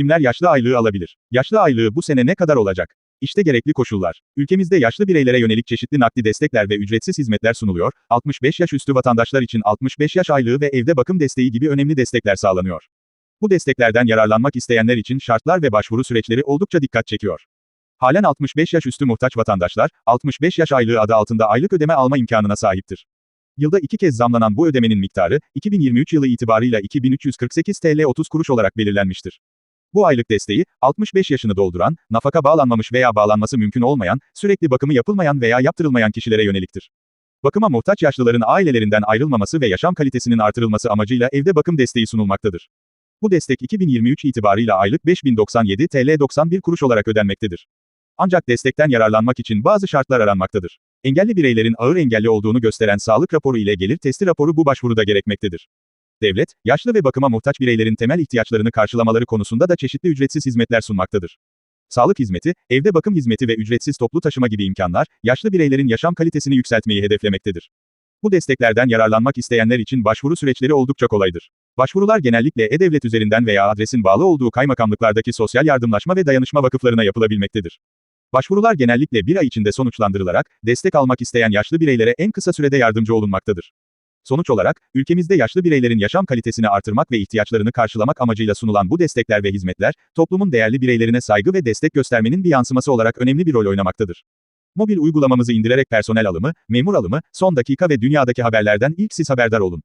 Kimler yaşlı aylığı alabilir? Yaşlı aylığı bu sene ne kadar olacak? İşte gerekli koşullar. Ülkemizde yaşlı bireylere yönelik çeşitli nakdi destekler ve ücretsiz hizmetler sunuluyor. 65 yaş üstü vatandaşlar için 65 yaş aylığı ve evde bakım desteği gibi önemli destekler sağlanıyor. Bu desteklerden yararlanmak isteyenler için şartlar ve başvuru süreçleri oldukça dikkat çekiyor. Halen 65 yaş üstü muhtaç vatandaşlar, 65 yaş aylığı adı altında aylık ödeme alma imkanına sahiptir. Yılda iki kez zamlanan bu ödemenin miktarı, 2023 yılı itibarıyla 2348 TL 30 kuruş olarak belirlenmiştir. Bu aylık desteği, 65 yaşını dolduran, nafaka bağlanmamış veya bağlanması mümkün olmayan, sürekli bakımı yapılmayan veya yaptırılmayan kişilere yöneliktir. Bakıma muhtaç yaşlıların ailelerinden ayrılmaması ve yaşam kalitesinin artırılması amacıyla evde bakım desteği sunulmaktadır. Bu destek 2023 itibarıyla aylık 5097 TL 91 kuruş olarak ödenmektedir. Ancak destekten yararlanmak için bazı şartlar aranmaktadır. Engelli bireylerin ağır engelli olduğunu gösteren sağlık raporu ile gelir testi raporu bu başvuruda gerekmektedir. Devlet, yaşlı ve bakıma muhtaç bireylerin temel ihtiyaçlarını karşılamaları konusunda da çeşitli ücretsiz hizmetler sunmaktadır. Sağlık hizmeti, evde bakım hizmeti ve ücretsiz toplu taşıma gibi imkanlar, yaşlı bireylerin yaşam kalitesini yükseltmeyi hedeflemektedir. Bu desteklerden yararlanmak isteyenler için başvuru süreçleri oldukça kolaydır. Başvurular genellikle E-Devlet üzerinden veya adresin bağlı olduğu kaymakamlıklardaki sosyal yardımlaşma ve dayanışma vakıflarına yapılabilmektedir. Başvurular genellikle bir ay içinde sonuçlandırılarak, destek almak isteyen yaşlı bireylere en kısa sürede yardımcı olunmaktadır. Sonuç olarak, ülkemizde yaşlı bireylerin yaşam kalitesini artırmak ve ihtiyaçlarını karşılamak amacıyla sunulan bu destekler ve hizmetler, toplumun değerli bireylerine saygı ve destek göstermenin bir yansıması olarak önemli bir rol oynamaktadır. Mobil uygulamamızı indirerek personel alımı, memur alımı, son dakika ve dünyadaki haberlerden ilk siz haberdar olun.